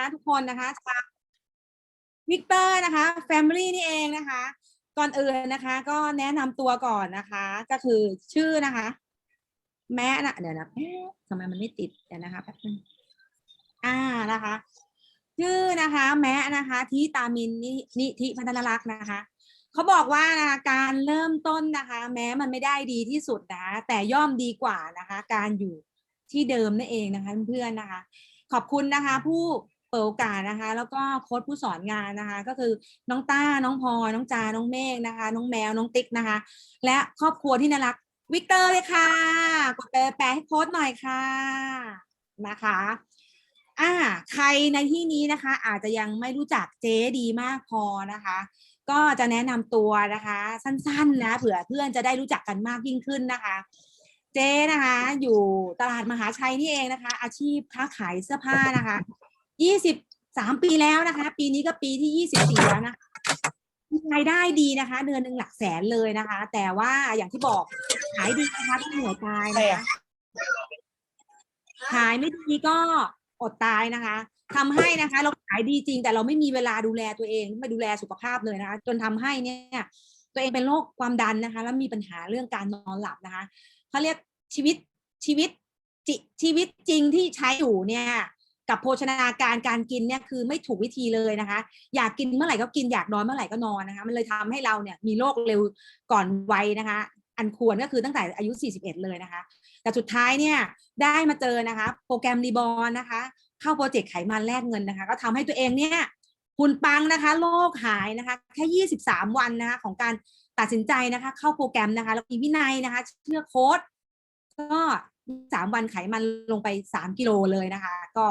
ะทุกคนนะคะจากวิกเตอร์นะคะ Family นี่เองนะคะ ก่อนอื่นนะคะ ก็แนะนำตัวก่อนนะคะ ก็คือชื่อนะคะ แม่นะเดี๋ยวนะทำไมมันไม่ติดเดี๋ยวนะคะแป๊บนึงอ่านะคะ ชื่อนะคะ แม้นะคะที่ตามินนินิธิพัฒนรักษ์นะคะเขาบอกว่านะคะการเริ่มต้นนะคะ แม้มันไม่ได้ดีที่สุดนะคะแต่ย่อมดีกว่านะคะ การอยู่ที่เดิมนั่นเองนะคะ เพื่อนๆนะคะ ขอบคุณนะคะ ผู้ เปิดโอกาสนะคะ แล้วก็โค้ชผู้สอนงานนะคะ ก็คือน้องต้าน้องพลอยน้องจาน้องเมฆนะคะ น้องแมวน้องติ๊กนะคะ และครอบครัวที่น่ารักวิกเตอร์เลยค่ะ กดแปลแปลให้โค้ชหน่อยค่ะนะคะอ่าใครในที่นี้นะคะ อาจจะยังไม่รู้จักเจ๊ดีมากพอนะคะ ก็จะแนะนำตัวนะคะ สั้นๆนะเผื่อเพื่อนจะได้รู้จักกันมากยิ่งขึ้นนะคะ เจ๊นะคะ อยู่ตลาดมหาชัยนี่เองนะคะ อาชีพค้าขายเสื้อผ้านะคะ ยี่สิบสามปีแล้วนะคะ ปีนี้ก็ปีที่ยี่สิบสี่แล้วนะคะรายได้ดีนะคะ เดือนหนึ่งหลักแสนเลยนะคะ แต่ว่าอย่างที่บอกขายดีนะคะที่หัวใจนะคะขายไม่ดีก็อดตายนะคะทำให้นะคะ เราขายดีจริง แต่เราไม่มีเวลาดูแลตัวเองไม่ดูแลสุขภาพเลยนะคะ จนทำให้เนี่ยตัวเองเป็นโรคความดันนะคะ แล้วมีปัญหาเรื่องการนอนหลับนะคะเขาเรียกชีวิตชีวิตจิชีวิตจริงที่ใช้อยู่เนี่ย กับโภชนาการการกินเนี่ยคือไม่ถูกวิธีเลยนะคะ อยากกินเมื่อไหร่ก็กินอยากนอนเมื่อไหร่ก็นอนนะคะ มันเลยทำให้เราเนี่ยมีโรคเร็วก่อนวัยนะคะ อันควรก็คือตั้งแต่อายุ 41 เลยนะคะ แต่สุดท้ายเนี่ยได้มาเจอนะคะ โปรแกรมรีบอลนะคะ เข้าโปรเจกต์ไขมันแลกเงินนะคะ ก็ทำให้ตัวเองเนี่ยหุ่นปังนะคะโรคหายนะคะ แค่ 23 วันนะคะของการตัดสินใจนะคะ เข้าโปรแกรมนะคะ แล้วมีวินัยนะคะ เชื่อโค้ดก็ สามวันไขมันลงไป3กิโลเลยนะคะ ก็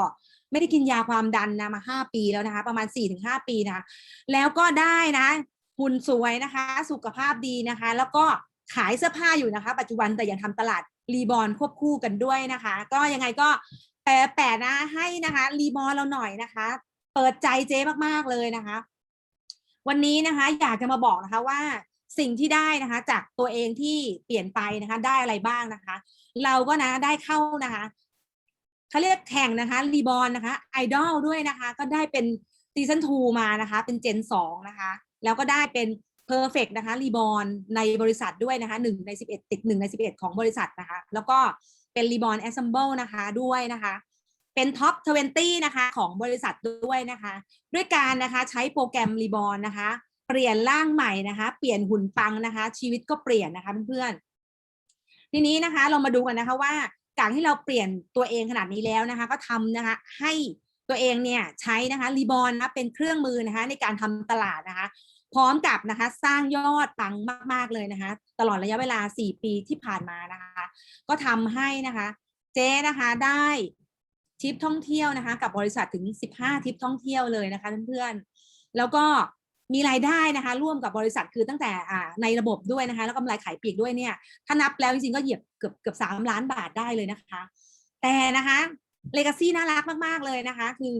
ไม่ได้กินยาความดันนะมา5ปีแล้วนะคะ ประมาณ4-5ปีนะคะแล้วก็ได้นะหุ่นสวยนะคะ สุขภาพดีนะคะ แล้วก็ขายเสื้อผ้าอยู่นะคะ ปัจจุบันแต่ยังทำตลาดรีบอลควบคู่กันด้วยนะคะ ก็ยังไงก็แปะแปะนะให้นะคะรีบอลเราหน่อยนะคะ เปิดใจเจ๊มากๆเลยนะคะ วันนี้นะคะ อยากจะมาบอกนะคะว่า สิ่งที่ได้นะคะ จากตัวเองที่เปลี่ยนไปนะคะ ได้อะไรบ้างนะคะ เราก็นะได้เข้านะคะเขาเรียกแข่งนะคะรีบอลนะคะไอดอลด้วยนะคะ ก็ได้เป็นซีซัน2มานะคะ เป็นเจนสองนะคะ แล้วก็ได้เป็น Perfect นะคะรีบอลในบริษัทด้วยนะคะหนึ่งในสิบเอ็ดติดหนึ่งในสิบเอ็ดของบริษัทนะคะ แล้วก็เป็นรีบอลแอสเซมเบิลนะคะด้วยนะคะ เป็นท็อป20นะคะของบริษัทด้วยนะคะ ด้วยการนะคะใช้โปรแกรมรีบอลนะคะ เปลี่ยนร่างใหม่นะคะ เปลี่ยนหุ่นปังนะคะ ชีวิตก็เปลี่ยนนะคะเพื่อนๆทีนี้นะคะเรามาดูกันนะคะว่าการที่เราเปลี่ยนตัวเองขนาดนี้แล้วนะคะ ก็ทำนะคะให้ตัวเองเนี่ยใช้นะคะรีบอลนะะเป็นเครื่องมือนะคะในการทำตลาดนะคะ พร้อมกับนะคะสร้างยอดปังมาก ๆเลยนะคะ ตลอดระยะเวลา 4 ปีที่ผ่านมานะคะ ก็ทำให้นะคะเจ๊นะคะได้ทริปท่องเที่ยวนะคะ กับบริษัทถึง 15ทริปท่องเที่ยวเลยนะคะเพื่อนๆแล้วก็ มีรายได้นะคะร่วมกับบริษัทคือตั้งแต่ในระบบด้วยนะคะ แล้วกำไรขายปลีกด้วยเนี่ย ถ้านับแล้วจริงๆก็เหยียบเกือบเกือบสามล้านบาทได้เลยนะคะ แต่นะคะเลกาซี่น่ารักมากๆเลยนะคะ คือ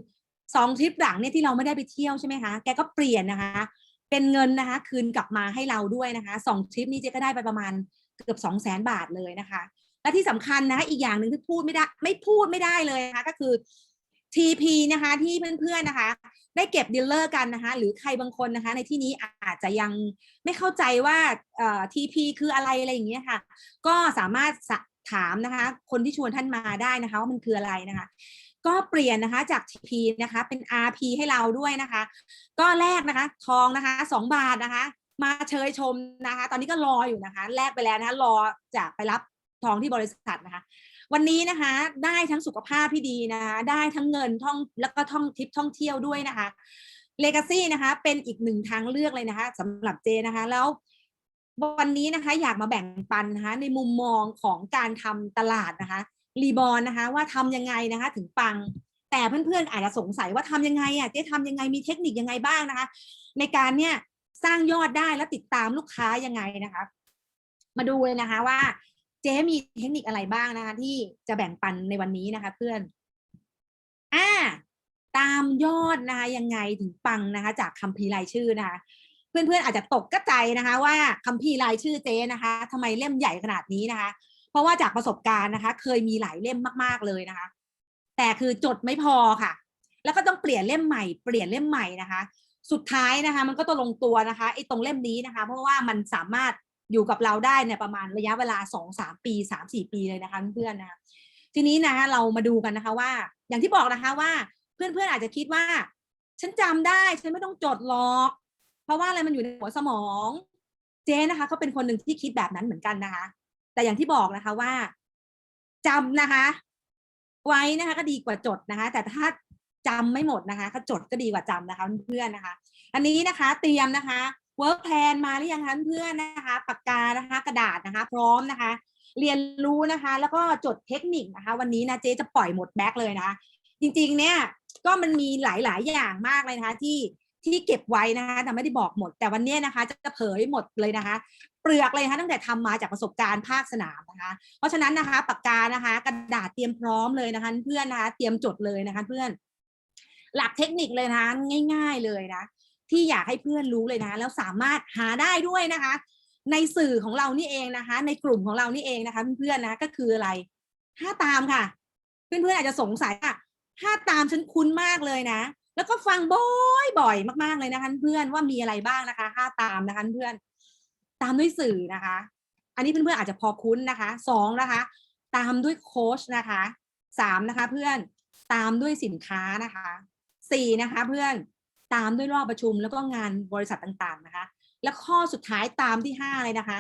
สองทริปหลังเนี่ยที่เราไม่ได้ไปเที่ยวใช่ไหมคะแกก็เปลี่ยนนะคะ เป็นเงินนะคะ คืนกลับมาให้เราด้วยนะคะสองทริปนี้เจ๊ก็ได้ไปประมาณเกือบสองแสนบาทเลยนะคะและที่สำคัญนะคะอีกอย่างหนึ่งที่พูดไม่ได้ไม่พูดไม่ได้เลยนะคะก็คือ TP นะคะที่เพื่อนๆนะคะ ได้เก็บดีลเลอร์กันนะคะ หรือใครบางคนนะคะ ในที่นี้อาจจะยังไม่เข้าใจว่าเอ่อ TP คืออะไรอะไรอย่างเงี้ยค่ะ ก็สามารถถามนะคะ คนที่ชวนท่านมาได้นะคะว่ามันคืออะไรนะคะ ก็เปลี่ยนนะคะจาก TP นะคะเป็น RP ให้เราด้วยนะคะ ก็แลกนะคะ ทองนะคะสองบาทนะคะ มาเชยชมนะคะ ตอนนี้ก็รออยู่นะคะแลกไปแล้วนะคะรอจะไปรับทองที่บริษัทนะคะ วันนี้นะคะได้ทั้งสุขภาพที่ดีนะคะได้ทั้งเงินท่องแล้วก็ท่องทริปท่องเที่ยวด้วยนะคะเลกาซี่นะคะเป็นอีกหนึ่งทางเลือกเลยนะคะสำหรับเจนะคะแล้ววันนี้นะคะอยากมาแบ่งปันนะคะในมุมมองของการทำตลาดนะคะรีบอลนะคะว่าทำยังไงนะคะถึงปังแต่เพื่อนๆอาจจะสงสัยว่าทำยังไงอะเจ๊ทำยังไงมีเทคนิคยังไงบ้างนะคะ ในการเนี่ยสร้างยอดได้และติดตามลูกค้ายังไงนะคะ มาดูเลยนะคะว่า เจ๊มีเทคนิคอะไรบ้างนะคะ ที่จะแบ่งปันในวันนี้นะคะ เพื่อนอ่าตามยอดนะคะ ยังไงถึงปังนะคะ จากคัมภีร์รายชื่อนะคะ เพื่อนๆอาจจะตกกระใจนะคะ ว่าคัมภีร์รายชื่อเจ๊นะคะทำไมเล่มใหญ่ขนาดนี้นะคะ เพราะว่าจากประสบการณ์นะคะ เคยมีหลายเล่มมากๆเลยนะคะ แต่คือจดไม่พอค่ะ แล้วก็ต้องเปลี่ยนเล่มใหม่เปลี่ยนเล่มใหม่นะคะ สุดท้ายนะคะ มันก็ต้องลงตัวนะคะไอ้ตรงเล่มนี้นะคะ เพราะว่ามันสามารถ อยู่กับเราได้เนี่ยประมาณระยะเวลาสองสามปีสามสี่ปีเลยนะคะเพื่อนๆนะคะทีนี้นะคะเรามาดูกันนะคะว่า อย่างที่บอกนะคะว่าเพื่อนๆอาจจะคิดว่า ฉันจำได้ฉันไม่ต้องจดหรอก เพราะว่าอะไรมันอยู่ในหัวสมอง เจ๊นะคะเขาเป็นคนหนึ่งที่คิดแบบนั้นเหมือนกันนะคะ แต่อย่างที่บอกนะคะว่าจำนะคะ ไว้นะคะ ก็ดีกว่าจดนะคะ แต่ถ้าจำไม่หมดนะคะก็จดก็ดีกว่าจำนะคะ เพื่อนๆนะคะ อันนี้นะคะ เตรียมนะคะ work plan มาหรือยังคะเพื่อนนะคะปากกานะคะกระดาษนะคะ พร้อมนะคะ เรียนรู้นะคะ แล้วก็จดเทคนิคนะคะ วันนี้นะเจ๊จะปล่อยหมดแบ็คเลยนะคะจริงๆเนี่ยก็มันมีหลายๆอย่างมากเลยนะคะที่ที่เก็บไว้นะคะแต่ไม่ได้บอกหมด แต่วันนี้นะคะ จะเผยหมดเลยนะคะ เปลือกเลยนะคะตั้งแต่ทำมาจากประสบการณ์ภาคสนามนะคะ เพราะฉะนั้นนะคะปากกานะคะกระดาษเตรียมพร้อมเลยนะคะ เพื่อนนะคะ เตรียมจดเลยนะคะ เพื่อน หลักเทคนิคเลยนะคะง่าย ๆเลยนะ ที่อยากให้เพื่อนรู้เลยนะแล้วสามารถหาได้ด้วยนะคะ ในสื่อของเรานี่เองนะคะ ในกลุ่มของเรานี่เองนะคะเพื่อนๆนะก็คืออะไรห้าตามค่ะ เพื่อนๆอาจจะสงสัยว่าห้าตามฉันคุ้นมากเลยนะแล้วก็ฟังบ่อยๆมาก ๆเลยนะคะเพื่อนว่ามีอะไรบ้างนะคะห้าตามนะคะเพื่อนตามด้วยสื่อนะคะ อันนี้เพื่อนๆอาจจะพอคุ้นนะคะสองนะคะ ตามด้วยโค้ชนะคะสามนะคะ เพื่อนตามด้วยสินค้านะคะสี่นะคะ เพื่อน ตามด้วยรอบประชุมแล้วก็งานบริษัทต่างๆนะคะ แล้วข้อสุดท้ายตามที่ห้าเลยนะคะ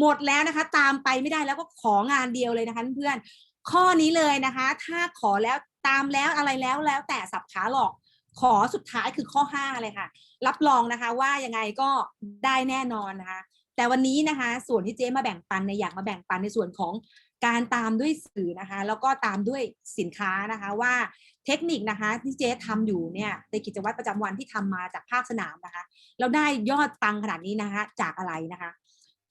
หมดแล้วนะคะ ตามไปไม่ได้แล้วก็ของานเดียวเลยนะคะเพื่อนข้อนี้เลยนะคะ ถ้าขอแล้วตามแล้วอะไรแล้วแล้วแต่สับขาหลอกขอสุดท้ายคือข้อห้าเลยค่ะ รับรองนะคะว่ายังไงก็ได้แน่นอนนะคะ แต่วันนี้นะคะ ส่วนที่เจ๊มาแบ่งปันในอยากมาแบ่งปันในส่วนของการตามด้วยสื่อนะคะ แล้วก็ตามด้วยสินค้านะคะว่า เทคนิคนะคะที่เจ๊ทำอยู่เนี่ยในกิจวัตรประจำวันที่ทำมาจากภาคสนามนะคะ เราได้ยอดปังขนาดนี้นะคะ จากอะไรนะคะ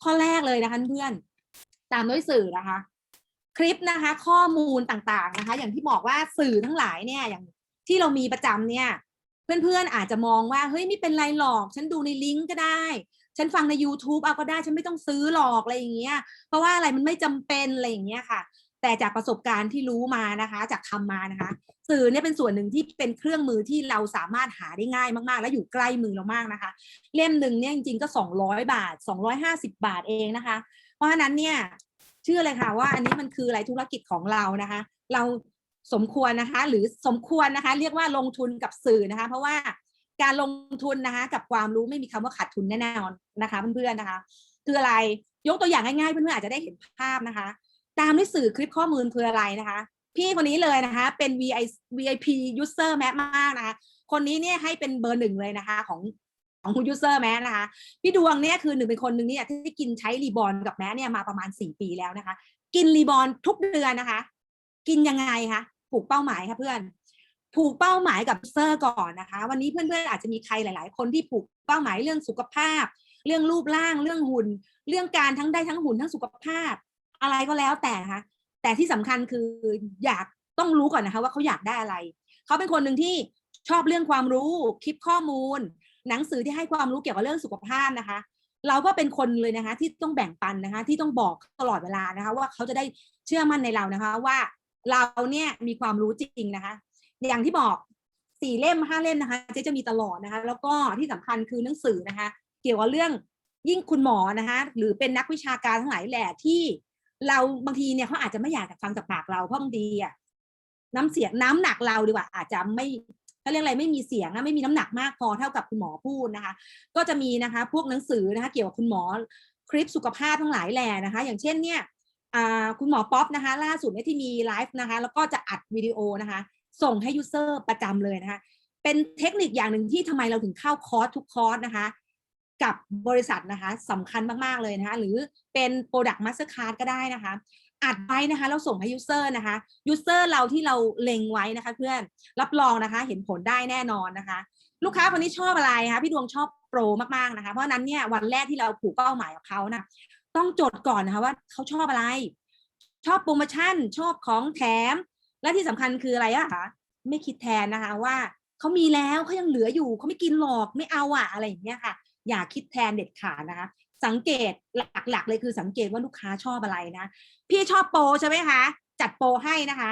ข้อแรกเลยนะคะเพื่อนตามด้วยสื่อนะคะ คลิปนะคะ ข้อมูลต่างๆนะคะ อย่างที่บอกว่าสื่อทั้งหลายเนี่ยอย่างที่เรามีประจำเนี่ย เพื่อนๆอาจจะมองว่าเฮ้ยไม่เป็นไรหรอก ฉันดูในลิงก์ก็ได้ ฉันฟังใน YouTube เอาก็ได้ฉันไม่ต้องซื้อหรอกอะไรอย่างเงี้ยเพราะว่าอะไรมันไม่จำเป็นอะไรอย่างเงี้ยค่ะ แต่จากประสบการณ์ที่รู้มานะคะ จากทำมานะคะ สื่อเนี่ยเป็นส่วนหนึ่งที่เป็นเครื่องมือที่เราสามารถหาได้ง่ายมาก ๆ และอยู่ใกล้มือเรามากนะคะ เล่มหนึ่งเนี่ยจริงๆก็ 200 บาท 250 บาทเองนะคะ เพราะฉะนั้นเนี่ยเชื่อเลยค่ะว่าอันนี้มันคืออะไรธุรกิจของเรานะคะ เราสมควรนะคะ หรือสมควรนะคะ เรียกว่าลงทุนกับสื่อนะคะ เพราะว่าการลงทุนนะคะ กับความรู้ไม่มีคำว่าขาดทุนแน่นอนนะคะเพื่อนๆนะคะ คืออะไรยกตัวอย่างง่ายๆเพื่อนๆอาจจะได้เห็นภาพนะคะ ตามด้วยสื่อคลิปข้อมูลคืออะไรนะคะ พี่คนนี้เลยนะคะ เป็น VI VIP user แมมากนะคะ คนนี้เนี่ยให้เป็นเบอร์หนึ่งเลยนะคะ ของของคุณ user แมนะคะ พี่ดวงเนี่ยคือหนึ่งเป็นคนหนึ่งเนี่ยที่กินใช้รีบอลกับแม่เนี่ยมาประมาณสี่ปีแล้วนะคะ กินรีบอลทุกเดือนนะคะ กินยังไงคะผูกเป้าหมายค่ะเพื่อนผูกเป้าหมายกับเซอร์ก่อนนะคะ วันนี้เพื่อนๆอาจจะมีใครหลาย ๆ คนที่ผูกเป้าหมายเรื่องสุขภาพ เรื่องรูปร่าง เรื่องหุ่น เรื่องการทั้งได้ทั้งหุ่นทั้งสุขภาพ อะไรก็แล้วแต่นะคะ แต่ที่สำคัญคืออยากต้องรู้ก่อนนะคะว่าเขาอยากได้อะไร เขาเป็นคนหนึ่งที่ชอบเรื่องความรู้คลิปข้อมูล หนังสือที่ให้ความรู้เกี่ยวกับเรื่องสุขภาพนะคะ เราก็เป็นคนเลยนะคะ ที่ต้องแบ่งปันนะคะ ที่ต้องบอกตลอดเวลานะคะ ว่าเขาจะได้เชื่อมั่นในเรานะคะ ว่าเราเนี่ยมีความรู้จริงนะคะ อย่างที่บอกสี่เล่มห้าเล่มนะคะเจ๊จะมีตลอดนะคะ แล้วก็ที่สำคัญคือหนังสือนะคะ เกี่ยวกับเรื่องยิ่งคุณหมอนะคะ หรือเป็นนักวิชาการทั้งหลายแหละที่ เราบางทีเนี่ยเขาอาจจะไม่อยากฟังจากปากเราเพราะบางทีอะน้ำเสียงน้ำหนักเราดีกว่า อาจจะไม่เขาเรียกอะไรไม่มีเสียงนะไม่มีน้ำหนักมากพอเท่ากับคุณหมอพูดนะคะ ก็จะมีนะคะ พวกหนังสือนะคะ เกี่ยวกับคุณหมอคลิปสุขภาพทั้งหลายแหล่นะคะ อย่างเช่นเนี่ยคุณหมอป๊อปนะคะ ล่าสุดเนี่ยที่มีไลฟ์นะคะ แล้วก็จะอัดวิดีโอนะคะ ส่งให้ยูเซอร์ประจำเลยนะคะ เป็นเทคนิคอย่างหนึ่งที่ทำไมเราถึงเข้าคอร์สทุกคอร์สนะคะ กับบริษัทนะคะสำคัญมาก ๆ เลยนะคะหรือเป็น Product Master Card ก็ได้นะคะอัดไว้นะคะแล้วส่งให้ยูเซอร์นะคะยูเซอร์เราที่เราเล็งไว้นะคะ เพื่อนรับรองนะคะ เห็นผลได้แน่นอนนะคะ ลูกค้าคนนี้ชอบอะไรคะพี่ดวงชอบโปรมากๆนะคะ เพราะฉะนั้นเนี่ยวันแรกที่เราผูกเป้าหมายกับเขานะต้องจดก่อนนะคะว่าเขาชอบอะไร ชอบโปรโมชั่น ชอบของแถม และที่สำคัญคืออะไรอะคะไม่คิดแทนนะคะว่าเขามีแล้วเขายังเหลืออยู่เขาไม่กินหรอกไม่เอาอะอะไรอย่างเงี้ยค่ะ อย่าคิดแทนเด็ดขาดนะคะ สังเกตหลักๆ เลยคือสังเกตว่าลูกค้าชอบอะไรนะ พี่ชอบโปรใช่ไหมคะ จัดโปรให้นะคะ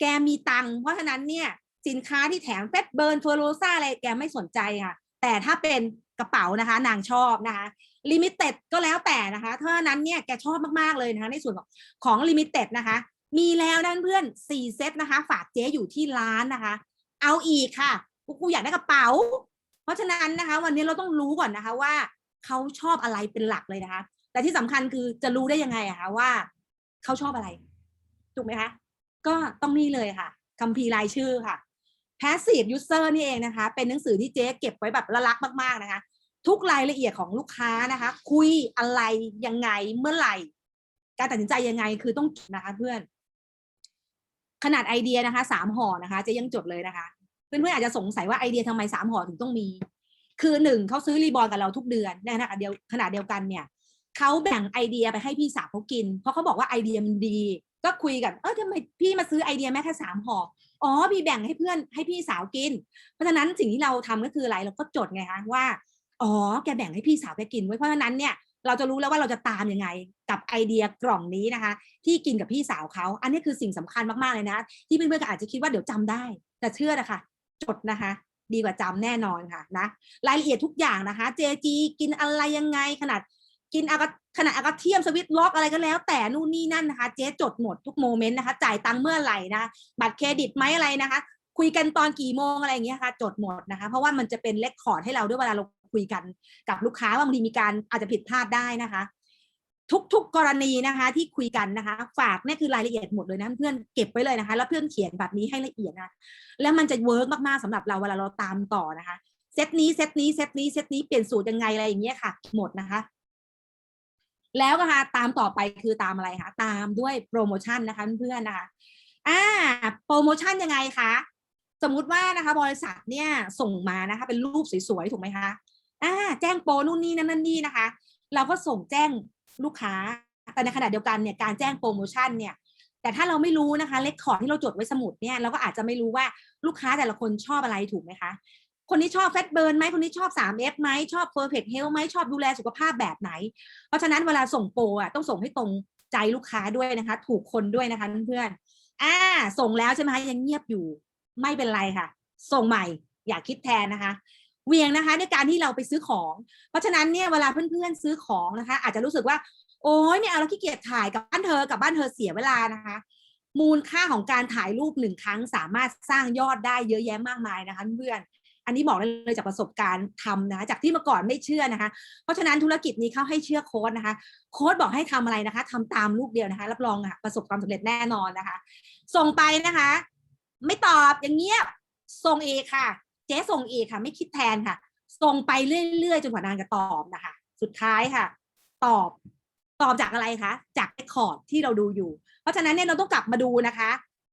แกมีตังค์เพราะฉะนั้นเนี่ยสินค้าที่แถมเฟสเบิร์นเฟอร์โรซ่าอะไรแกไม่สนใจค่ะ แต่ถ้าเป็นกระเป๋านะคะ นางชอบนะคะลิมิเต็ดก็แล้วแต่นะคะเท่านั้นเนี่ยแกชอบมากๆเลยนะคะ ในส่วนของของลิมิเต็ดนะคะ มีแล้วนะเพื่อนสี่เซตนะคะ ฝากเจ๊อยู่ที่ร้านนะคะ เอาอีกค่ะกูอยากได้กระเป๋า ราะฉะนั้นนะคะ วันนี้เราต้องรู้ก่อนนะคะว่าเขาชอบอะไรเป็นหลักเลยนะคะ แต่ที่สำคัญคือจะรู้ได้ยังไงอะคะว่าเขาชอบอะไร ถูกไหมคะ ก็ต้องนี่เลยค่ะคัมภีร์รายชื่อค่ะ passive user นี่เองนะคะ เป็นหนังสือที่เจ๊เก็บไว้แบบละลักมากๆนะคะ ทุกรายละเอียดของลูกค้านะคะ คุยอะไรยังไงเมื่อไหร่ การตัดสินใจยังไงคือต้องจดนะคะเพื่อน ขนาดไอเดียนะคะสามห่อนะคะจะยังจดเลยนะคะ เพื่อนๆอาจจะสงสัยว่าไอเดียทำไมสามห่อถึงต้องมี คือหนึ่งเขาซื้อรีบอร์นกับเราทุกเดือนในขณะเดียวขณะเดียวกันเนี่ยเขาแบ่งไอเดียไปให้พี่สาวเขากิน เพราะเขาบอกว่าไอเดียมันดี ก็คุยกันเออทำไมพี่มาซื้อไอเดียแม้แค่สามห่ออ๋อพี่แบ่งให้เพื่อนให้พี่สาวกิน เพราะฉะนั้นสิ่งที่เราทำก็คืออะไรเราก็จดไงคะว่าอ๋อแกแบ่งให้พี่สาวแกกินไว้เพราะฉะนั้นเนี่ยเราจะรู้แล้วว่าเราจะตามยังไงกับไอเดียกล่องนี้นะคะ ที่กินกับพี่สาวเขาอันนี้คือสิ่งสำคัญมากๆเลยนะ ที่เพื่อนๆก็อาจจะคิดว่าเดี๋ยวจำได้ แต่เชื่อนะคะ จดนะคะ ดีกว่าจำแน่นอนค่ะนะรายละเอียดทุกอย่างนะคะ JG กินอะไรยังไงขนาดกินอากาขนาดอากาเทียมสวิตล็อกอะไรก็แล้ว แต่นู่นนี่นั่นนะคะ เจ๊จดหมดทุกโมเมนต์นะคะ จ่ายตังค์เมื่อไหร่นะบัตรเครดิตไหมอะไรนะคะ คุยกันตอนกี่โมงอะไรอย่างเงี้ยค่ะ จดหมดนะคะ เพราะว่ามันจะเป็นเลคคอร์ดให้เราด้วยเวลาเราคุยกันกับลูกค้าว่าบางทีมีการอาจจะผิดพลาดได้นะคะ ทุก ๆ กรณีนะคะที่คุยกันนะคะ ฝากนี่คือรายละเอียดหมดเลยนะเพื่อนเก็บไว้เลยนะคะ แล้วเพื่อนเขียนแบบนี้ให้ละเอียดนะแล้วมันจะเวิร์กมากๆสำหรับเราเวลาเราตามต่อนะคะเซตนี้เซตนี้เซตนี้เซตนี้เปลี่ยนสูตรยังไงอะไรอย่างเงี้ยค่ะ หมดนะคะ แล้วก็ค่ะตามต่อไปคือตามอะไรคะตามด้วยโปรโมชั่นนะคะเพื่อนๆนะคะอ่าโปรโมชั่นยังไงคะสมมุติว่านะคะ บริษัทเนี่ยส่งมานะคะ เป็นรูปสวยๆถูกไหมคะอ่าแจ้งโปรนู่นนี่นั่นนั่นนี่นะคะ เราก็ส่งแจ้ง ลูกค้า แต่ในขณะเดียวกันเนี่ยการแจ้งโปรโมชั่นเนี่ยแต่ถ้าเราไม่รู้นะคะเลคคอร์ดที่เราจดไว้สมุดเนี่ยเราก็อาจจะไม่รู้ว่าลูกค้าแต่ละคนชอบอะไรถูกไหมคะ คนนี้ชอบเฟตเบิร์นไหมคนนี้ชอบ 3F ไหมชอบ Perfect Health ไหมชอบดูแลสุขภาพแบบไหน เพราะฉะนั้นเวลาส่งโปรอะต้องส่งให้ตรงใจลูกค้าด้วยนะคะ ถูกคนด้วยนะคะเพื่อนๆอ่าส่งแล้วใช่ไหมคะยังเงียบอยู่ไม่เป็นไรค่ะ ส่งใหม่อย่าคิดแทนนะคะ เวียงนะคะในการที่เราไปซื้อของ เพราะฉะนั้นเนี่ยเวลาเพื่อนๆซื้อของนะคะ อาจจะรู้สึกว่า โอ้ยไม่เอาแล้วขี้เกียจถ่ายกับบ้านเธอกับบ้านเธอเสียเวลานะคะ มูลค่าของการถ่ายรูปหนึ่งครั้งสามารถสร้างยอดได้เยอะแยะมากมายนะคะเพื่อนอันนี้บอกได้เลยจากประสบการณ์ทำนะคะจากที่เมื่อก่อนไม่เชื่อนะคะ เพราะฉะนั้นธุรกิจนี้เขาให้เชื่อโค้ดนะคะ โค้ดบอกให้ทำอะไรนะคะทำตามลูกเดียวนะคะ รับรองค่ะประสบความสำเร็จแน่นอนนะคะ ส่งไปนะคะ ไม่ตอบอย่างเงี้ยบส่งอีกค่ะ เจ๊ส่งอีกค่ะ ไม่คิดแทนค่ะ ส่งไปเรื่อยๆจนกว่านางจะตอบนะคะ สุดท้ายค่ะ ตอบตอบจากอะไรคะจากเรคคอร์ดที่เราดูอยู่ เพราะฉะนั้นเนี่ยเราต้องกลับมาดูนะคะ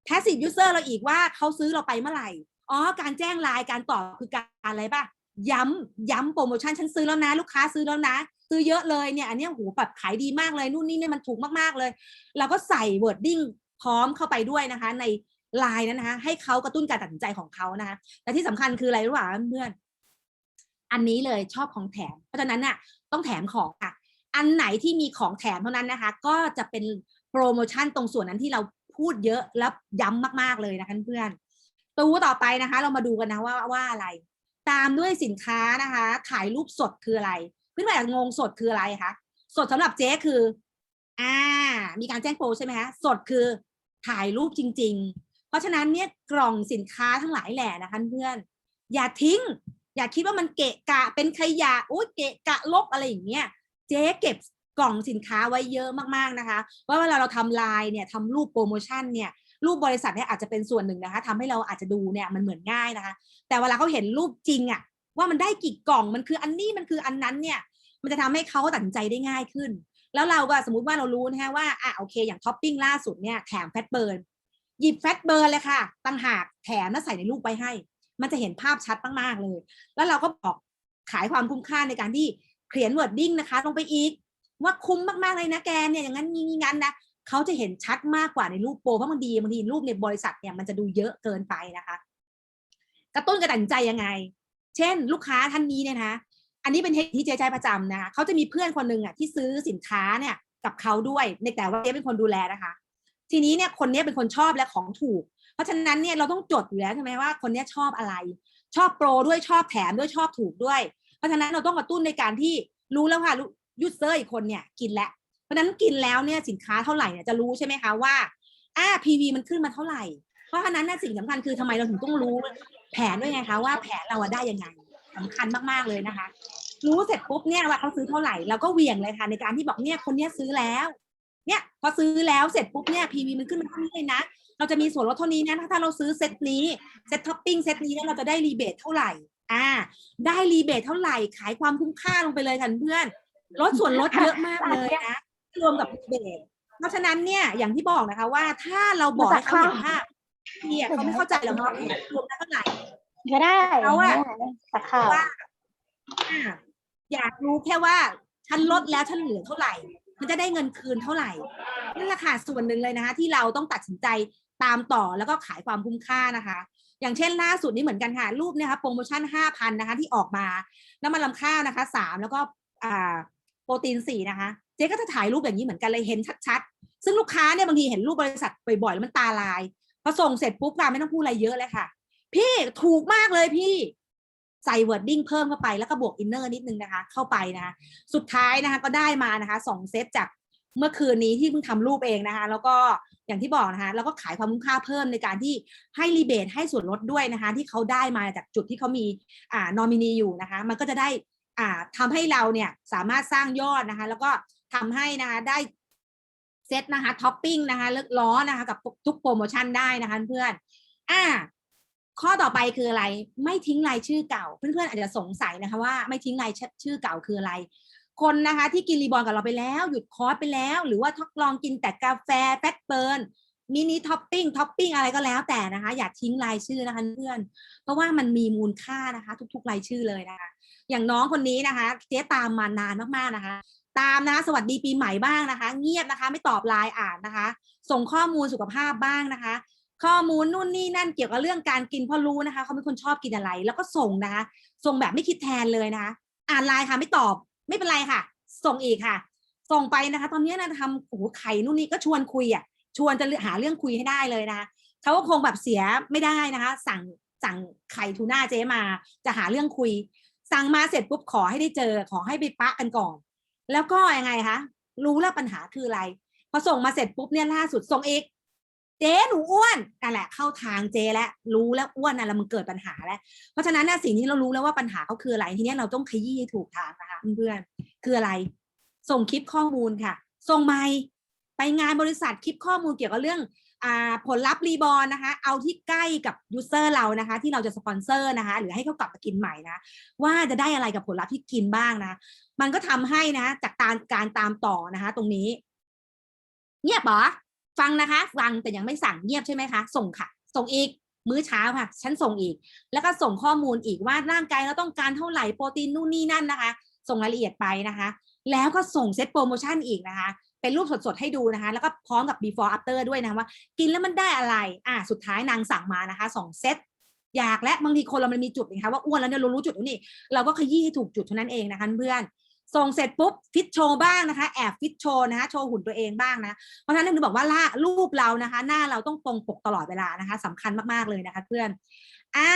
passive user เราอีกว่าเขาซื้อเราไปเมื่อไหร่อ๋อการแจ้งไลน์การตอบคือการอะไรป่ะย้ำย้ำโปรโมชั่นฉันซื้อแล้วนะ ลูกค้าซื้อแล้วนะ ซื้อเยอะเลยเนี่ยอันนี้ยโหแบบขายดีมากเลยนู่นนี่เนี่ยมันถูกมากๆเลย เราก็ใส่ wording พร้อมเข้าไปด้วยนะคะ ใน ไลน์นั้นนะคะ ให้เขากระตุ้นการตัดสินใจของเขานะคะแต่ที่สำคัญคืออะไรรู้ป่ะเพื่อน อันนี้เลยชอบของแถม เพราะฉะนั้นน่ะต้องแถมของค่ะอันไหนที่มีของแถมเท่านั้นนะคะ ก็จะเป็นโปรโมชั่นตรงส่วนนั้นที่เราพูดเยอะแล้วย้ำมากๆเลยนะคะเพื่อนตู้ต่อไปนะคะ เรามาดูกันนะว่าว่าอะไร ตามด้วยสินค้านะคะถ่ายรูปสดคืออะไรเพื่อนๆอาจจะงงสดคืออะไรคะสดสำหรับเจ๊คือ อ่า มีการแจ้งโปรใช่ไหมคะสดคือถ่ายรูปจริง ๆ เพราะฉะนั้นเนี่ยกล่องสินค้าทั้งหลายแหล่นะคะเพื่อน อย่าทิ้ง อย่าคิดว่ามันเกะกะเป็นขยะอุ้ยเกะกะลบอะไรอย่างเงี้ยเจ๊เก็บกล่องสินค้าไว้เยอะมากๆนะคะ ว่าเวลาเราทำลน์เนี่ยทำรูปโปรโมชั่นเนี่ยรูปบริษัทเนี่ยอาจจะเป็นส่วนหนึ่งนะคะทำให้เราอาจจะดูเนี่ยมันเหมือนง่ายนะคะ แต่เวลาเขาเห็นรูปจริงอะว่ามันได้กี่กล่องมันคืออันนี้มันคืออันนั้นเนี่ยมันจะทำให้เขาตัดสินใจได้ง่ายขึ้น แล้วเราก็สมมุติว่าเรารู้นะฮะว่าอะโอเค อย่างท็อปปิ้งล่าสุดเนี่ยแถมแฟตเบิร์น หยิบแฟตเบิร์เลยค่ะตั้งหากแถมแล้วใส่ในรูปไปให้ มันจะเห็นภาพชัดมากๆเลย แล้วเราก็บอกขายความคุ้มค่าในการที่เขียนวอร์ดดิ้งนะคะ ลงไปอีก ว่าคุ้มมากๆเลยนะแกเนี่ยอย่างนั้นงี้งั้นนะเขาจะเห็นชัดมากกว่าในรูปโปรเพราะบางทีบางทีรูปในบริษัทเนี่ยมันจะดูเยอะเกินไปนะคะ กระตุ้นกระตันใจยังไง เช่น ลูกค้าท่านนี้เนี่ยนะอันนี้เป็นเทคนิคที่เจ๊ใช้ประจำนะคะเขาจะมีเพื่อนคนหนึ่งอะที่ซื้อสินค้าเนี่ยกับเขาด้วยในแต่ว่าเจ๊เป็นคนดูแลนะคะ ทีนี้เนี่ยคนนี้เป็นคนชอบและของถูก เพราะฉะนั้นเนี่ยเราต้องจดอยู่แล้วใช่ไหมว่าคนนี้ชอบอะไร ชอบโปรด้วยชอบแถมด้วยชอบถูกด้วย เพราะฉะนั้นเราต้องกระตุ้นในการที่รู้แล้วค่ะยูเซอร์อีกคนเนี่ยกินแล้วเพราะฉะนั้นกินแล้วเนี่ยสินค้าเท่าไหร่เนี่ยจะรู้ใช่ไหมคะว่าอ่า PV มันขึ้นมาเท่าไหร่ เพราะฉะนั้นน่ะสิ่งสำคัญคือทำไมเราถึงต้องรู้แผนด้วยไงคะว่าแผนเราอะได้ยังไงสำคัญมากๆเลยนะคะ รู้เสร็จปุ๊บเนี่ยว่าเขาซื้อเท่าไหร่เราก็เวี่ยงเลยค่ะในการที่บอกเนี่ยคนเนี้ยซื้อแล้ว เนี่ยพอซื้อแล้วเสร็จปุ๊บเนี่ย PV มันขึ้นมาเท่านี้เลยนะ เราจะมีส่วนลดเท่านี้นะ ถ้าเราซื้อเซตนี้ เซตท็อปปิ้งเซตนี้แล้วเราจะได้รีเบทเท่าไหร่ อ่า ได้รีเบทเท่าไหร่ ขายความคุ้มค่าลงไปเลยค่ะเพื่อน ลดส่วนลดเยอะมากเลยนะ รวมกับรีเบท เพราะฉะนั้นเนี่ย อย่างที่บอกนะคะว่า ถ้าเราบอกให้เขาเห็นภาพเนี่ยเขาไม่เข้าใจหรอกว่ารวมได้เท่าไหร่ก็ได้เอาอะตักข้าวว่าอ่าอยากรู้แค่ว่าฉันลดแล้วฉันเหลือเท่าไหร่ มันจะได้เงินคืนเท่าไหร่นั่นแหละค่ะส่วนหนึ่งเลยนะคะที่เราต้องตัดสินใจตามต่อแล้วก็ขายความคุ้มค่านะคะ อย่างเช่นล่าสุดนี้เหมือนกันค่ะ รูปเนี่ยค่ะโปรโมชั่นห้าพันนะคะที่ออกมา น้ำมันลำข้าวนะคะสามแล้วก็อ่าโปรตีนสี่นะคะ เจ๊ก็จะถ่ายรูปอย่างนี้เหมือนกันเลยเห็นชัดๆ ซึ่งลูกค้าเนี่ยบางทีเห็นรูปบริษัทบ่อยๆแล้วมันตาลายพอส่งเสร็จปุ๊บค่ะไม่ต้องพูดอะไรเยอะเลยค่ะ พี่ถูกมากเลยพี่ ใส่วอร์ดดิ้งเพิ่มเข้าไปแล้วก็บวกอินเนอร์นิดนึงนะคะ เข้าไปนะคะสุดท้ายนะคะก็ได้มานะคะสองเซตจากเมื่อคืนนี้ที่เพิ่งทำรูปเองนะคะ แล้วก็อย่างที่บอกนะคะแล้วก็ขายความคุ้มค่าเพิ่มในการที่ให้รีเบทให้ส่วนลดด้วยนะคะ ที่เขาได้มาจากจุดที่เขามีอ่านอมินีอยู่นะคะ มันก็จะได้อ่าทำให้เราเนี่ยสามารถสร้างยอดนะคะ แล้วก็ทำให้นะคะได้เซตนะคะท็อปปิ้งนะคะเลิกล้อนะคะ กับทุกโปรโมชั่นได้นะคะเพื่อนอ่า ข้อต่อไปคืออะไร ไม่ทิ้งรายชื่อเก่า เพื่อนๆอาจจะสงสัยนะคะว่าไม่ทิ้งรายชื่อเก่าคืออะไร คนนะคะที่กินรีบอลกับเราไปแล้ว หยุดคอร์สไปแล้ว หรือว่าทดลองกินแต่กาแฟแฟตเบิร์นมินิท็อปปิ้งท็อปปิ้งอะไรก็แล้วแต่นะคะ อย่าทิ้งรายชื่อนะคะเพื่อน เพราะว่ามันมีมูลค่านะคะ ทุก ๆ รายชื่อเลยนะคะ อย่างน้องคนนี้นะคะ เจ๊ตามมานานมากๆนะคะ ตามนะคะสวัสดีปีใหม่บ้างนะคะ เงียบนะคะ ไม่ตอบไลน์อ่านนะคะ ส่งข้อมูลสุขภาพบ้างนะคะ ข้อมูลนู่นนี่นั่นเกี่ยวกับเรื่องการกินพราะรู้นะคะเขาเป็นคนชอบกินอะไร แล้วก็ส่งนะคะ ส่งแบบไม่คิดแทนเลยนะคะ อ่านไลน์ค่ะไม่ตอบไม่เป็นไรค่ะ ส่งอีกค่ะ ส่งไปนะคะ ตอนนี้นะทำโอ้โหไข่นู่นนี่ก็ชวนคุยอะชวนจะหาเรื่องคุยให้ได้เลยนะคะเขาก็คงแบบเสียไม่ได้นะคะ สั่งสั่งไข่ทูน่าเจ๊มาจะหาเรื่องคุย สั่งมาเสร็จปุ๊บขอให้ได้เจอ ขอให้ไปปะกันก่อน แล้วก็ยังไงคะรู้แล้วปัญหาคืออะไรพอส่งมาเสร็จปุ๊บเนี่ยล่าสุดส่งอีก เจ๊หนูอ้วนนั่นแหละเข้าทางเจ๊แล้วรู้แล้วอ้วนน่ะแล้วมันเกิดปัญหาแล้ว เพราะฉะนั้นนะสิ่งที่เรารู้แล้วว่าปัญหาเขาคืออะไรทีนี้เราต้องขยี้ให้ถูกทางนะคะเพื่อนๆคืออะไร ส่งคลิปข้อมูลค่ะ ส่งไมล์ไปงานบริษัทคลิปข้อมูลเกี่ยวกับเรื่องอ่าผลลัพธ์รีบอลนะคะ เอาที่ใกล้กับยูเซอร์เรานะคะ ที่เราจะสปอนเซอร์นะคะ หรือให้เขากลับมากินใหม่นะ ว่าจะได้อะไรกับผลลัพธ์ที่กินบ้างนะ มันก็ทำให้นะ จากการการตามต่อนะคะ ตรงนี้ เงียบเหรอ ฟังนะคะ ฟังแต่ยังไม่สั่งเงียบใช่ไหมคะ ส่งค่ะ ส่งอีกมื้อเช้าค่ะ ฉันส่งอีก แล้วก็ส่งข้อมูลอีกว่าร่างกายเราต้องการเท่าไหร่โปรตีนนู่นนี่นั่นนะคะ ส่งรายละเอียดไปนะคะ แล้วก็ส่งเซตโปรโมชั่นอีกนะคะ เป็นรูปสดๆให้ดูนะคะ แล้วก็พร้อมกับ before after ด้วยนะคะว่า กินแล้วมันได้อะไร อ่าสุดท้ายนางสั่งมานะคะสองเซตอยากและบางทีคนเรามันมีจุดนะคะว่าอ้วนแล้วเนี่ยเรารู้จุดแล้วนี่เราก็ขยี้ให้ถูกจุดเท่านั้นเองนะคะเพื่อน ส่งเสร็จปุ๊บฟิตโชว์บ้างนะคะ แอบฟิตโชว์นะคะโชว์หุ่นตัวเองบ้างนะ เพราะฉะนั้นถึงบอกว่าล่ารูปเรานะคะ หน้าเราต้องตรงปกตลอดเวลานะคะสำคัญมากๆเลยนะคะเพื่อนอ่า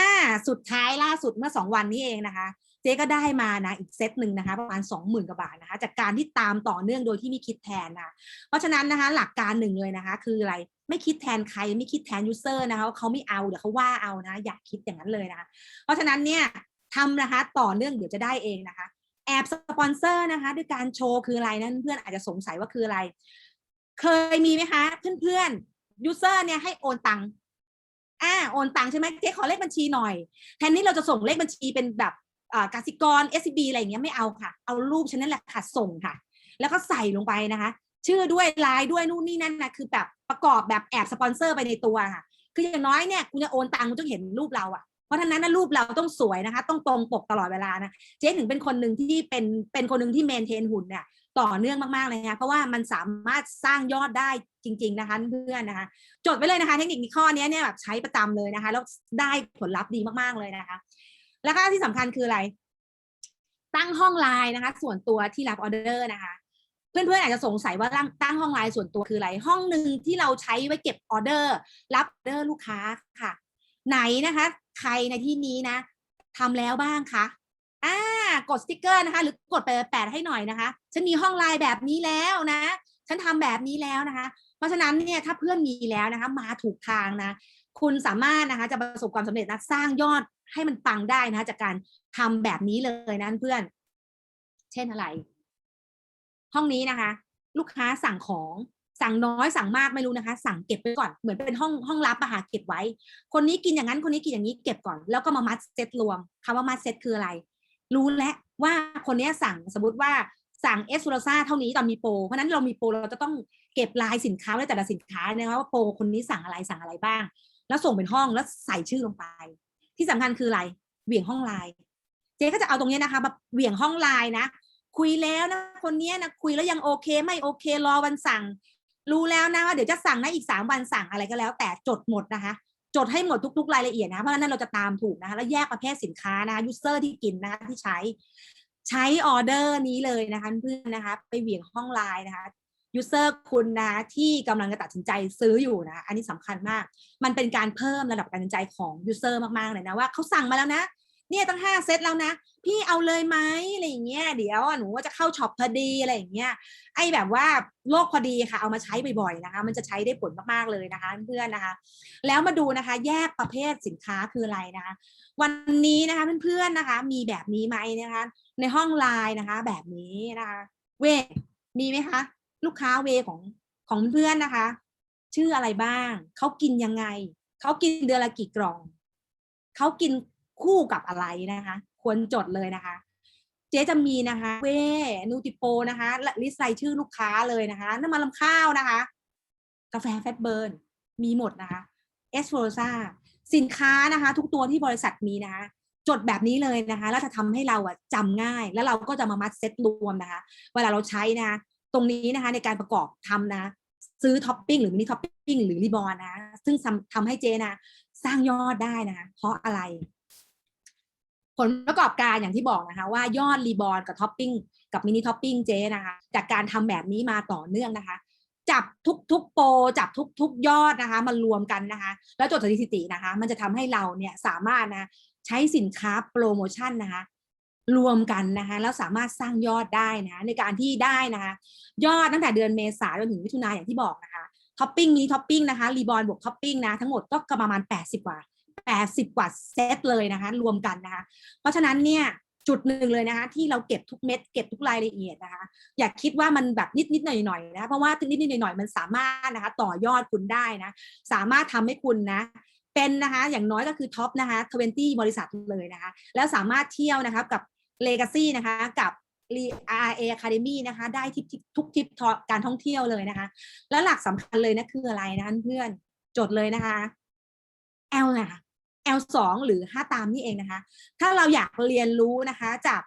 สุดท้ายล่าสุดเมื่อสองวันนี้เองนะคะเจ๊ก็ได้มานะอีกเซตหนึ่งนะคะประมาณสองหมื่นกว่าบาทนะคะจากการที่ตามต่อเนื่องโดยที่ไม่คิดแทนนะะเพราะฉะนั้นนะคะหลักการหนึ่งเลยนะคะ คืออะไรไม่คิดแทนใครไม่คิดแทนยูเซอร์นะคะเขาไม่เอาเดี๋ยวเขาว่าเอานะ อย่าคิดอย่างนั้นเลยนะคะเพราะฉะนั้นเนี่ยทำนะคะต่อเนื่องเดี๋ยวจะได้เองนะคะ แอบสปอนเซอร์นะคะ ด้วยการโชว์คืออะไรนั้นเพื่อนอาจจะสงสัยว่าคืออะไร เคยมีไหมคะเพื่อนๆยูเซอร์เนี่ยให้โอนตังค์อ่าโอนตังค์ใช่ไหมเจ๊ขอเลขบัญชีหน่อยแทนนี้เราจะส่งเลขบัญชีเป็นแบบอ่ากสิกร SCB อะไรอย่างเงี้ยไม่เอาค่ะ เอารูปฉันนั่นแหละค่ะส่งค่ะ แล้วก็ใส่ลงไปนะคะ ชื่อด้วยไลน์ด้วยนู่นนี่นั่นนะคือแบบประกอบแบบแอบสปอนเซอร์ไปในตัวค่ะ คืออย่างน้อยเนี่ยคุณจะโอนตังค์คุณต้องเห็นรูปเราอะ ราะฉะนั้นนะรูปเราต้องสวยนะคะ ต้องตรงปกตลอดเวลานะเจ๊ถึงเป็นคนหนึ่งที่เป็นเป็นคนหนึ่งที่เมนเทนหุ่นเนี่ยต่อเนื่องมากๆเลยนะเพราะว่ามันสามารถสร้างยอดได้จริง ๆ นะคะเพื่อนนะคะ จดไว้เลยนะคะ เทคนิคนี้ข้อนี้เนี่ยแบบใช้ประจำเลยนะคะ แล้วได้ผลลัพธ์ดีมากๆเลยนะคะ แล้วก็ที่สำคัญคืออะไร ตั้งห้องไลน์นะคะ ส่วนตัวที่รับออเดอร์นะคะเพื่อนๆอาจจะสงสัยว่าตั้งห้องไลน์ส่วนตัวคืออะไร ห้องหนึ่งที่เราใช้ไว้เก็บออเดอร์ รับออเดอร์ลูกค้าค่ะ ไหนนะคะ ใครในที่นี้นะทำแล้วบ้างคะอ่ากดสติกเกอร์นะคะ หรือกดไปแปดให้หน่อยนะคะฉันมีห้องไลน์แบบนี้แล้วนะ ฉันทำแบบนี้แล้วนะคะ เพราะฉะนั้นเนี่ยถ้าเพื่อนมีแล้วนะคะ มาถูกทางนะ คุณสามารถนะคะจะประสบความสำเร็จนะสร้างยอดให้มันปังได้นะคะจากการทำแบบนี้เลยนะเพื่อน เช่นอะไร ห้องนี้นะคะ ลูกค้าสั่งของ สั่งน้อยสั่งมากไม่รู้นะคะ สั่งเก็บไว้ก่อนเหมือนเป็นห้องห้องลับอะค่ะเก็บไว้ คนนี้กินอย่างนั้นคนนี้กินอย่างนี้เก็บก่อนแล้วก็มามัดเซตรวมคำว่ามัดเซตคืออะไร รู้แล้วว่าคนนี้สั่งสมมติว่าสั่งเอสโซลาซาเท่านี้ตอนมีโปรเพราะนั้นเรามีโปรเราจะต้องเก็บลายสินค้าไว้แต่ละสินค้านะคะว่าโปรคนนี้สั่งอะไรสั่งอะไรบ้าง แล้วส่งเป็นห้องแล้วใส่ชื่อลงไป ที่สำคัญคืออะไรเหวี่ยงห้องไลน์เจ๊ก็จะเอาตรงนี้นะคะมาเหวี่ยงห้องไลน์นะคุยแล้วนะคนนี้นะคุยแล้วยังโอเค ไม่โอเครอวันสั่ง รู้แล้วนะว่าเดี๋ยวจะสั่งนะอีกสามวันสั่งอะไรก็แล้ว แต่จดหมดนะคะ จดให้หมดทุกๆรายละเอียดนะเพราะฉะนั้นเราจะตามถูกนะคะแล้วแยกประเภทสินค้านะยูเซอร์ที่กินนะคะที่ใช้ ใช้ออเดอร์นี้เลยนะคะเพื่อนนะคะไปเหวี่ยงห้องไลน์นะคะยูเซอร์คุณนะที่กำลังจะตัดสินใจซื้ออยู่นะอันนี้สำคัญมาก มันเป็นการเพิ่มระดับการตัดสินใจของยูเซอร์มากๆเลยนะว่าเขาสั่งมาแล้วนะ เนี่ยตั้งห้าเซตแล้วนะ พี่เอาเลยไหมอะไรอย่างเงี้ยเดี๋ยวหนูว่าจะเข้าช็อปพอดีอะไรอย่างเงี้ยไอ้แบบว่าโลกพอดีค่ะ เอามาใช้บ่อยๆนะคะ มันจะใช้ได้ผลมากๆเลยนะคะ เพื่อนนะคะ แล้วมาดูนะคะ แยกประเภทสินค้าคืออะไรนะคะ วันนี้นะคะเพื่อนๆนะคะ มีแบบนี้ไหมนะคะ ในห้องไลน์นะคะ แบบนี้นะคะ เวมีไหมคะ ลูกค้าเวของของเพื่อนๆนะคะ ชื่ออะไรบ้างเขากินยังไงเขากินเดือนละกี่กล่องเขากิน คู่กับอะไรนะคะ ควรจดเลยนะคะ เจ๊จะมีนะคะ เวนูติโปนะคะและลิสต์รายชื่อลูกค้าเลยนะคะน้ำมันลำข้าวนะคะ กาแฟแฟตเบิร์นมีหมดนะคะเอสโฟรซาสินค้านะคะ ทุกตัวที่บริษัทมีนะคะ จดแบบนี้เลยนะคะ แล้วจะทำให้เราอะจำง่าย แล้วเราก็จะมามัดเซตรวมนะคะ เวลาเราใช้นะ ตรงนี้นะคะในการประกอบทำนะ ซื้อท็อปปิ้งหรือมินิท็อปปิ้งหรือรีบอร์นะ ซึ่งทำทำให้เจนะ สร้างยอดได้นะคะเพราะอะไร ผลประกอบการอย่างที่บอกนะคะว่ายอดรีบอร์กับท็อปปิ้งกับมินิท็อปปิ้งเจนะคะจากการทำแบบนี้มาต่อเนื่องนะคะ จับทุกๆโปรจับทุกๆยอดนะคะมารวมกันนะคะ แล้วจดสถิตินะคะ มันจะทำให้เราเนี่ยสามารถนะใช้สินค้าโปรโมชั่นนะคะรวมกันนะคะแล้วสามารถสร้างยอดได้นะะในการที่ได้นะคะยอดตั้งแต่เดือนเมษายนจนถึงมิถุนายนอย่างที่บอกนะคะท็อปปิ้งมินิท็อปปิ้งนะคะรีบอลบวกท็อปปิ้งนะทั้งหมดก็ประมาณ 80 กว่า 80 กว่าเซตเลยนะคะ รวมกันนะคะ เพราะฉะนั้นเนี่ยจุดหนึ่งเลยนะคะที่เราเก็บทุกเม็ดเก็บทุกรายละเอียดนะคะ อย่าคิดว่ามันแบบนิดนิดหน่อยหน่อยนะเพราะว่านิดนิดหน่อยหน่อยมันสามารถนะคะ ต่อยอดคุณได้นะ สามารถทำให้คุณนะ เป็นนะคะ อย่างน้อยก็คือท็อปนะคะ20บริษัทเลยนะคะ แล้วสามารถเที่ยวนะคะกับ Legacy นะคะกับ RA Academy นะคะ ได้ทิปทุกทิปการท่องเที่ยวเลยนะคะ แล้วหลักสำคัญเลยนะคืออะไรนะคะเพื่อนจดเลยนะคะ L นะคะ L สองหรือห้าตามนี่เองนะคะ ถ้าเราอยากเรียนรู้นะคะจาก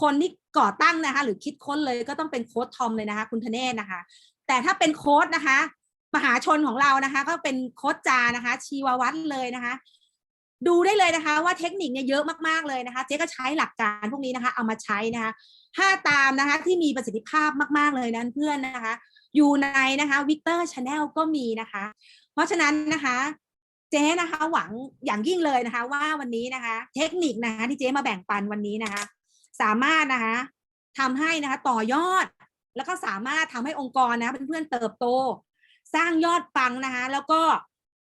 คนที่ก่อตั้งนะคะ หรือคิดค้นเลยก็ต้องเป็นโค้ดทอมเลยนะคะ คุณธเนศนะคะ แต่ถ้าเป็นโค้ดนะคะ มหาชนของเรานะคะ ก็เป็นโค้ดจานะคะ ชีววัฒน์เลยนะคะ ดูได้เลยนะคะ ว่าเทคนิคเนี่ยเยอะมากๆเลยนะคะ เจ๊ก็ใช้หลักการพวกนี้นะคะ เอามาใช้นะคะห้าตามนะคะที่มีประสิทธิภาพมาก ๆเลยนะเพื่อนนะคะ อยู่ในนะคะวิกเตอร์ชาแนลก็มีนะคะ เพราะฉะนั้นนะคะ เจ๊นะคะ หวังอย่างยิ่งเลยนะคะ ว่าวันนี้นะคะ เทคนิคนะคะที่เจ๊มาแบ่งปันวันนี้นะคะ สามารถนะคะทำให้นะคะต่อยอด แล้วก็สามารถทำให้องค์กรนะคะเพื่อนๆเติบโต สร้างยอดปังนะคะ แล้วก็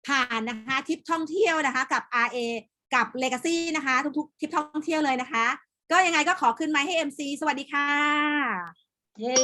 ผ่านนะคะทริปท่องเที่ยวนะคะ กับ RA กับ Legacy นะคะ ทุกๆทริปท่องเที่ยวเลยนะคะ ก็ยังไงก็ขอขึ้นไม้ให้ MC สวัสดีค่ะ เย้